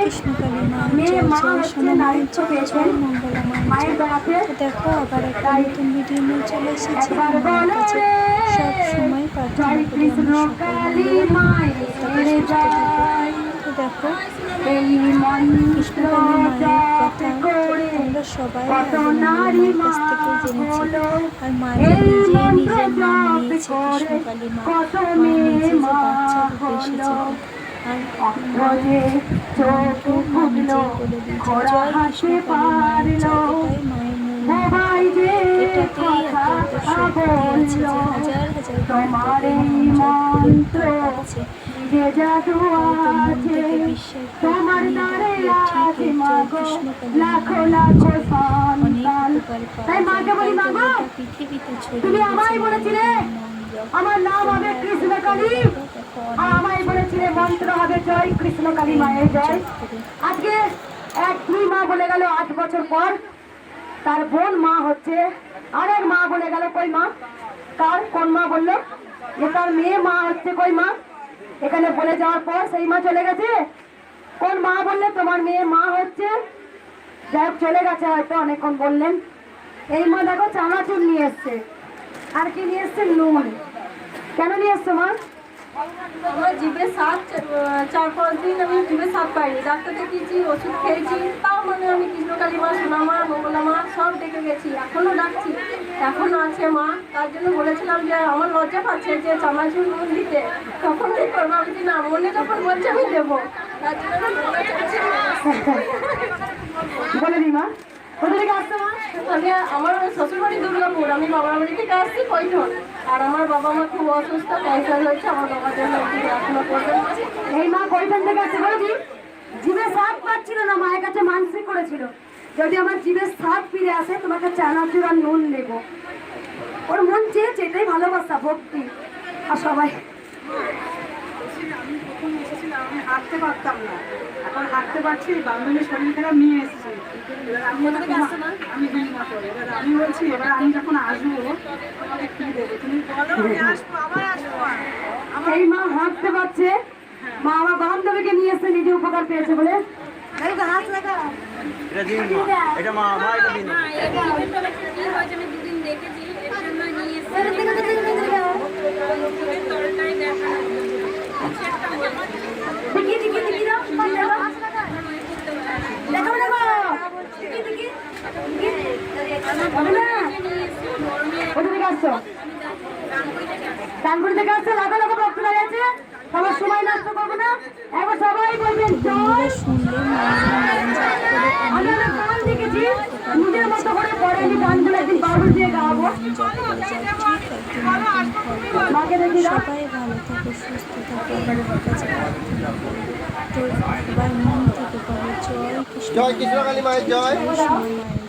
কৃষ্ণকালী তো দেখো আবার একটা নতুন ভিডিও নিয়ে চলে এসেছি। কাছে সব সময় প্রার্থনা করি তো দেখো কৃষ্ণকালী মায়ের কথা সবাই মায়ের কাছ থেকে জেনেছি। আর মায়ের নিজে নিজের নাম নিয়েছে কৃষ্ণকালী মা মা নিজে যে বাচ্চা রূপে এসেছে। আর মাকে মা নিজেই বলে দিয়েছে জয় কৃষ্ণকালী মায়ের জয় এটাই মায়ের মূল এটাতেই এত এত শক্তি আছে যে মন্ত্র আছে তোমার দ্বারে আছে মাগো লাখো লাখো সন্তান। তাই মাকে বলি মাগো তুমি আমায় বলেছিলে আমার নাম হবে কৃষ্ণ কালী হবে জয়, কৃষ্ণ কালী মায়ের জয়। আজকে এক দুই মা বলে গেল, আট বছর পর তার বোন মা হচ্ছে। আরেক মা বলে গেল, কই মা? কার? কোন মা বলল? যে তার মেয়ে মা হচ্ছে কই মা? এখানে বলে যাওয়ার পর সেই মা চলে গেছে। কোন মা বললে? তোমার মেয়ে মা হচ্ছে। যাই হোক, চলে গেছে হয়তো, অনেকক্ষণ বললেন। এই মা দেখো চানাচুর নিয়ে এসছে। আর কি নিয়ে এসছে? নুন। কেন নিয়ে এসছো মা? আমার জিভে সাত, চার পাঁচ দিন আমি জিভে সাত পাইনি। ডাক্তার দেখিয়েছি, ওষুধ খেয়েছি। তাও মানে আমি কৃষ্ণকালী মা, সোনা মা, মঙ্গলা মা, সব ডেকে গেছি। এখনও ডাকছি। এখনও আছে মা। তার জন্য বলেছিলাম যে, আমার লজ্জা পাচ্ছে যে চামাচুর নুন দিতে তখন কি করব? আমি যে না, মনে যখন বলছে আমি দেবো। তার জন্য মনে চাচ্ছি বলে দি মা। আমার আমি বাবার বাড়ি থেকে আসছি আর আমার বাবা মা খুব অসুস্থ হয়েছে, আমার মা থেকে না, মায়ের কাছে মানসিক করেছিল। যদি আমার জিভে স্বাদ ফিরে আসে, তোমাকে চানাচুর আর নুন নেব ওর মন চেয়েছে এটাই ভালোবাসা, ভক্তি। আর সবাই আমি প্রথম এসেছিলাম আমি হাঁটতে পারতাম না। এখন হাঁটতে পারছি বান্ধবীর শরীর খারাপ নিয়ে এসেছি। এবার আমি আমি এবার বলছি এবার আমি যখন আসব তোমাকে কি দেবো? তুমি এই মা হাঁটতে পারছে। মা আমার বান্ধবীকে নিয়ে এসে নিজে উপকার পেয়েছে বলে। এটা দিন মা এটা মা। এটা দিন কোথা থেকে আসছো? ডানকুড়ি থেকে আসছে লাগো লাগো ভক্ত দাঁড়িয়ে সবার সময় নষ্ট করব না। একবার সবাই বলবেন, জয় আমি অনেক গান দেখেছি নিজের মতো করে পরে আমি গানগুলো একদিন বাবু দিয়ে গাবো জপ করে যাও ঠিক একদিন একদিন হবে মাকে দেখি দাও সবাই ভালো থাকো সুস্থ থাকো আমার কাছে তো মন থেকে বলো জয় কৃষ্ণ। জয় কৃষ্ণকালী মায়ের জয়। জয়।